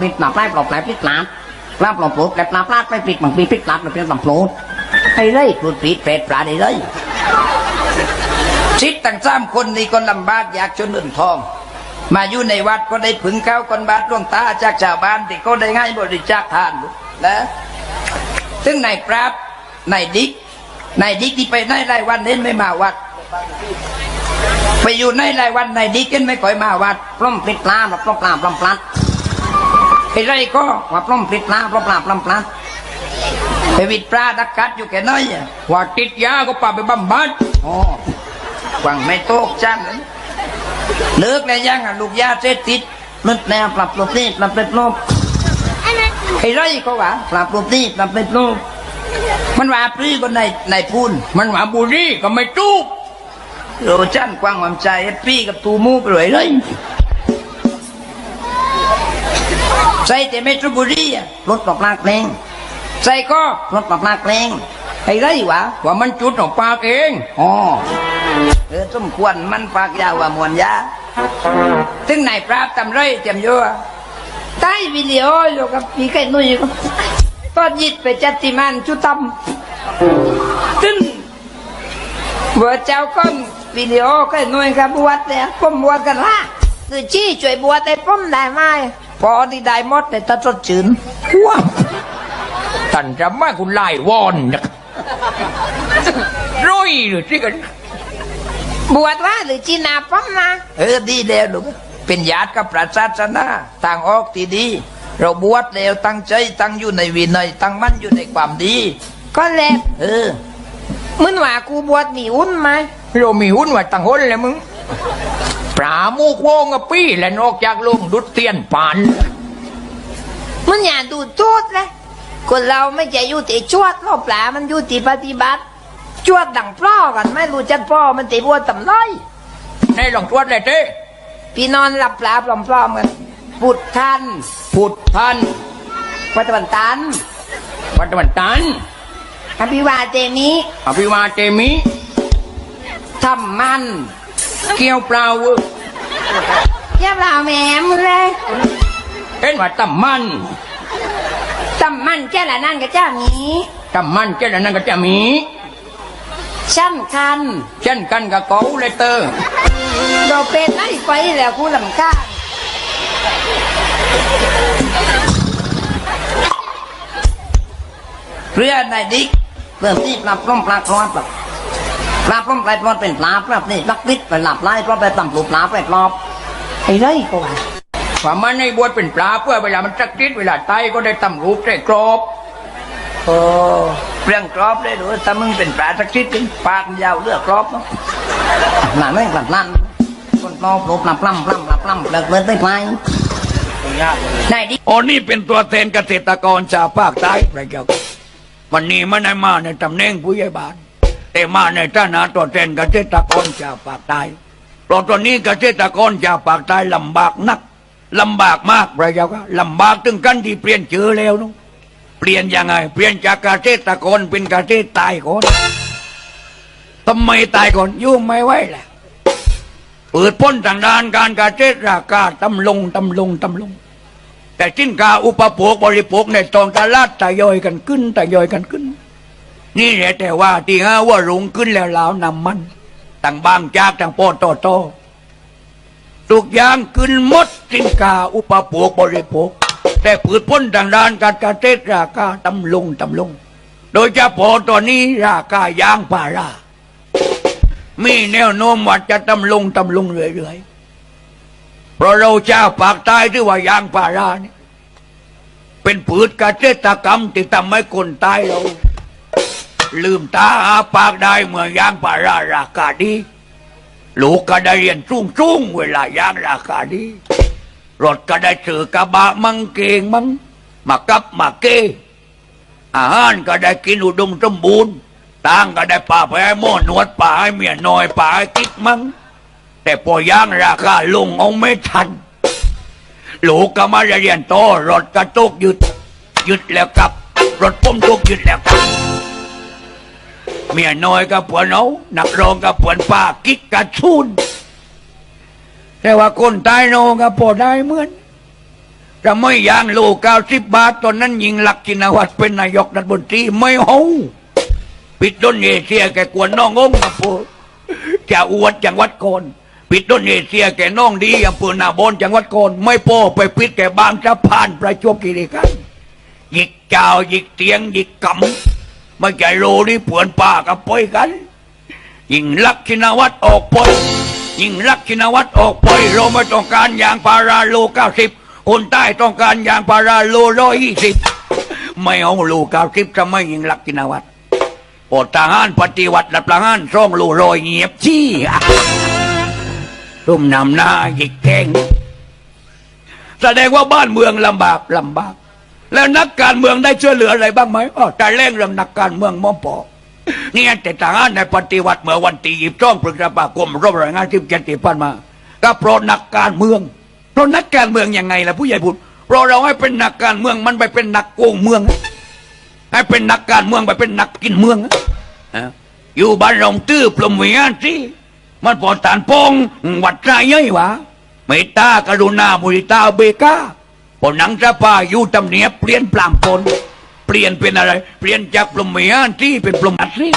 ปิดหนาปลายปลอบปลาปิดหลาปลาปลอบปลดแต่ปลาปลาไปปิดบางปีปลิดหลามันเป็นลำโพลดให้เลยปลุดปิดเป็ดปลาได้เลยชิดตั้งสามคนนี่ก็ลำบากอยากจนเงินทอง มาอยู่ในวัดก็ได้ผึงข้าวคนบาทดวงตาจากชาวบ้านที่ก็ได้ให้บริจาคทานนะซึ่งนายปราบนายดิกนายดิกที่ไปในรายวันเน้นไม่มาวัด ไปอยู่ในรายวันนายดิกเน้นไม่ค่อยมาวัดปล้อมปิดปลาปล้อมปลาปล้อมปลัด ไอ้ไรก็ว่าปล้อมปลิดปลาปล้อมปลาปล้อมปลัดไปวิดปลาดักกัดอยู่แค่น้อยว่าติดยาก็ป่าไปบำบัดอ๋อหวังไม่โตกจังเลยเลิกแล้วยังอะลูกยาเสพติดนึกแนวปรับปลุกนี่ปรับปลิดลบไอ้ไรก็ว่าปรับลุกนี่ปรับปลิดลบมันว่าปรีก็ในในพูนมันว่าบุรีก็ไม่จูบโรจันกว้างความใจปีกับตูมูไปเลยเลย ใส่แต่เมตรบุรีอะรถปลอบปลาเกรงใส่ก็รถปลอบปลาเกรงไอ้ไรวะว่ามันจุดของปากเองอ๋อเออสมควรมันปากยาวว่ามวนยาถึงไหนปราบตำไรเตรียมโยอะใต้วิดีโออยู่กับพี่ไก่นุ่ยก็ตอนยิดไปจัดติมันจุตำตึ้งเบอร์เจ้าก้อนวิดีโอไก่นุ่ยกับบวชเนี่ยผมบวชกันละคือชี้ช่วยบวชให้ผมได้ไหม พอที่ได้หมดแต่ตาสดชื่นว้าวตันจะไม่คุณไล่วอนนะร้อยหรือที่กันบวชว่าหรือจีนาผมนะเออดีแล้วลูกเป็นญาติกับพระศาสนาทางออกที่ดี เราบวชแล้วตั้งใจตั้งอยู่ในวินัยตั้งมั่นอยู่ในความดี ก็แลบเออมึงว่ากูบวชมีอุ้นไหมเรามีหุ้นไว้ตั้งหนเลยมึง ปลาหมูกโวงกับปี้และนอกจากลงดุดเตียนปานมึงอย่าดูโจทย์เลยคนเราไม่ใช่อยู่ที่ชวดเราปลามันอยู่ที่ปฏิบัติชวดดังปล้อกันไม่รู้จักปล้อมันตีบวชตำร้อยในหลวงตรวจเลยเต้พี่นอนหลับปลาปลอมๆกันพุทธันพุทธันวัตวันตันวัดวันตันอภิวาเตมิอภิวาเตมิทำมัน เกี่ยวเปล่าเวอเย่าเปล่าแหมมึงเลยเห็นว่าตำมันตำมันแค่ละนั่นก็เจ้านี้ตำมันเจ้านั่นก็จะมีช่ำคัญเช่นกันกับเกาเลยเตอร์เราเป็นไอ้ไปแล้วกูลำคาญเพื่อนายดิกเริ่มที่ปรับปล้อมปลาคลอดปรับ ปลาปล้อมปลายปลอดเป็นปลาปรับนี่ลักลิดไปหลับไล่ปลอดไปต่ำปลูกปลาไปปลอบไอ้ไรก็ว่าว่ามันในบวชเป็นปลาเพื่อเวลามันจักจิตเวลาตายก็ได้ตำรูปได้กรอบโอ้เรื่องกรอบได้หรือถ้ามึงเป็นปลาสักชิดถึงปากยาวเลือกกรอบเนาะหลานไม่หลับลั่นคนปลอบปลูกปลาปล้ำปล้ำปลาปล้ำเลิกเลิกได้ไปนายดิโอ้นี่เป็นตัวแทนเกษตรกรชาวภาคใต้พระเจ้าวันนี้มันได้มาในตำแหน่งผู้ใหญ่บ้าน แต่มาในฐานะตัวแทนเกษตรกรชาวภาคใต้เพราะตอนนี้เกษตรกรชาวภาคใต้ลำบากนักลำบากมากพระเจ้าค่ะลำบากถึงกันที่เปลี่ยนชื่อแล้วนอะเปลี่ยนยังไง เปลี่ยนจากเกษตรกรเป็นเกษตรตายก่อนทำไมตายก่อนยุ่งไม่ไหวแหละเปิดพ้นทางด้านการเกษตรราคาตำลงตำลงตำลง แต่สินค้าอุปโภคบริโภคในตองตลาดทยอยกันขึ้นทยอยกันขึ้น นี่แหละแต่ว่าที่ห้าว่ารุงขึ้นแล้วลาวนำมันต่างบางจากต่างโปอโตโตทุกอย่างขึ้นหมดสินค้าอุปโภคบริโภค แต่ผืดพ้นทางด้านการเกษตรราคาตำลงตำลง โดยเฉพาะตอนนี้ราคายางพารา มีแนวโน้มว่าจะตำลงตำลงเรื่อยๆเพราะเราเจ้าปากใต้ที่ว่ายางพาราเนี่ยเป็นผืดเกษตรกรรมที่ทำให้คนตายเรา ลืมตาอาปากได้เมื่อยางพาราราคาดีลูกก็ได้เรียนจุ้งจุ้งเวลายางราคาดีรถก็ได้ซื้อกระบะมังเกงมังมากับมาเกอาหารก็ได้กินอุดมสมบูรณ์ต่างก็ได้ป่าไปให้หม้อนวดป่าให้เมียน้อยป่าให้กิ๊กมังแต่พอย่างราคาลงเอาไม่ทันลูกก็มาเรียนโตรถกระตุกหยุดหยุดแล้วกลับรถปุ้มตุกหยุดแล้วกลับ เมียน้อยกับปวนเอานักรองกับปวป้ากิ๊กกระชุนแต่ว่าคนตายโนกับพอได้เหมือนจะไม่ย่างลูกเก้าสิบบาทตอนนั้นยิงหลักกินวัตเป็นนายกรัฐมนตรีไม่เอาปิดต้นเอเชียแกกวนน้องงงอำเภอจะอวดจังหวัดโกนปิดต้นเอเชียแกน้องดีอำเภอนาบอนจังหวัดโกนไม่โป้ไปปิดแกบางสะพานประจวบคีรีขันธ์หยิกเจ้าหยิกเตียงหยิกกำ ไม่ใจโลนี่เผื่อนป่ากับปอยกันยิ่งลักษณวัตรออกไปยิ่งลักษณวัตรออกไปเราไม่ต้องการยางพาราโลเก้าสิบคนใต้ต้องการยางพาราโลร้อยยี่สิบไม่เอาโลเก้าสิบจะไม่ยิ่งลักษณวัตรปอดทหารปฏิวัติรัฐประหารส่องโลรอยเงียบชี้รุ่มนำหน้าหยิกแทงแสดงว่าบ้านเมืองลำบากลำบาก แล้วนักการเมืองได้ช่วยเหลืออะไรบ้างไหมอ๋อแต่เร่งเรื่องนักการเมืองมอมปอเนี่ยแต่ทหารในปฏิวัติเมื่อวันที่ยี่สิบสองพฤษภาคมรบรายงานที่เจ็ดที่ผ่านมาก็เพราะนักการเมืองเพราะนักการเมืองยังไงล่ะผู้ใหญ่บุตรเพราะเราให้เป็นนักการเมืองมันไปเป็นนักโกงเมือง ให้เป็นนักการเมืองไปเป็นนักกินเมืองอยู่บ้านเราตื้อปลมวิญญาณสิมันปอดตานโปงวัดใจเย้ยวะเมตตากรุณาบุริตาเบกา พอหนังสภาอยู่ตำเนียเปลี่ยนปลามปนเปลี่ยนเป็นอะไร เปลี่ยนจากปลมเมียที่เป็นปลมอัดสิ